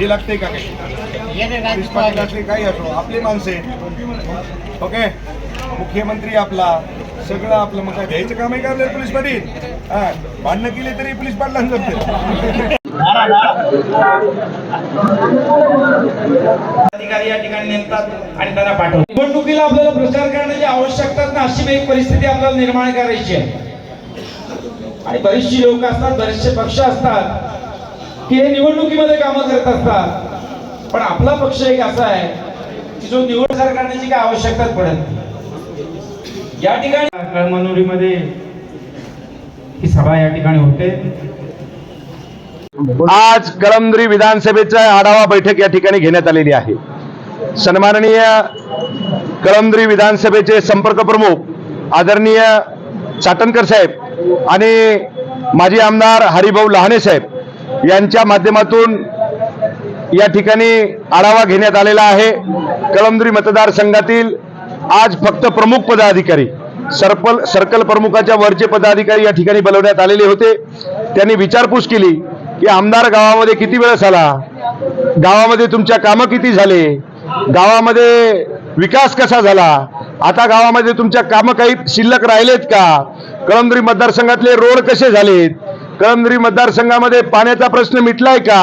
हे लागते का काही? पाटील असले काही असो आपली माणसे. ओके? मुख्यमंत्री आपला सगळं आपलं मग काय घ्यायचं काम आहे का आपल्याला पोलीस पाटील? हा भांडणं केली तरी पोलीस पाटलांना जमते. अधिकारी या ठिकाणी नेमतात आणि त्यांना पाठवतात. निवडणुकीला आपल्याला प्रचार करण्याची आवश्यकता ना अशी एक परिस्थिती आपल्याला निर्माण करायची आहे. आणि बरीचशी लोक असतात बरेचसे पक्ष असतात की हे निवडणुकीमध्ये कामं करत असतात. पण आपला पक्ष एक असा आहे की जो निवड करण्याची काय आवश्यकताच पडत या ठिकाणी कळमनुरीमध्ये ही सभा या ठिकाणी होते. आज कळमनुरी विधानसभेचा आढावा बैठक या ठिकाणी घेण्यात आलेली आहे. सन्माननीय कळमनुरी विधानसभेचे संपर्क प्रमुख आदरणीय चाटणकर साहेब आणि माजी आमदार हरिभाऊ लहाने साहेब यांच्या माध्यमातून या ठिकाणी आढावा घेण्यात आलेला आहे. कळमदुरी मतदारसंघातील आज फक्त प्रमुख पदाधिकारी सर्कल सर्कल प्रमुखाच्या वरचे पदाधिकारी या ठिकाणी बोलवण्यात आलेले होते. त्यांनी विचारपूस केली की आमदार गावामध्ये किती वेळ झाला गावामध्ये तुमच्या कामं किती झाले? गावामध्ये विकास कसा झाला? आता गावामध्ये तुमच्या कामं काही शिल्लक राहिलेत का? कळमदुरी मतदारसंघातले रोड कसे झालेत? कळमनुरी मतदारसंघामध्ये पाण्याचा प्रश्न मिटलाय का?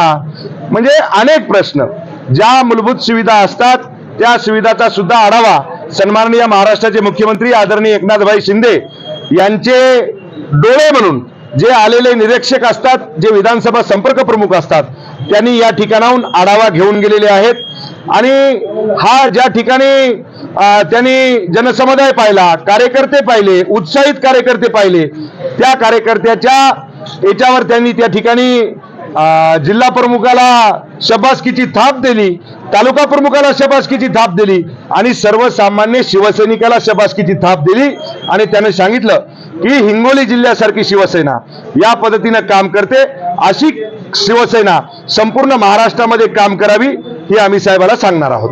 म्हणजे अनेक प्रश्न. ज्या मूलभूत सुविधा असतात त्या सुविधाचा सुद्धा आढावा सन्माननीय महाराष्ट्राचे मुख्यमंत्री आदरणीय एकनाथभाई शिंदे यांचे डोळे म्हणून जे आलेले निरीक्षक असतात जे विधानसभा संपर्क प्रमुख असतात त्यांनी या ठिकाणाहून आढावा घेऊन गेलेले आहेत. आणि हा ज्या ठिकाणी त्यांनी जनसमुदाय पाहिला कार्यकर्ते पाहिले उत्साहित कार्यकर्ते पाहिले त्या कार्यकर्त्याच्या याच्यावर त्यांनी त्या ठिकाणी जिल्हा प्रमुखाला शबासकीची थाप दिली तालुका प्रमुखाला शबासकीची थाप दिली आणि सर्वसामान्य शिवसैनिकाला शबासकीची थाप दिली आणि त्याने सांगितलं की हिंगोली जिल्ह्यासारखी शिवसेना या पद्धतीनं काम करते अशी शिवसेना संपूर्ण महाराष्ट्रामध्ये काम करावी ही आम्ही साहेबाला सांगणार आहोत.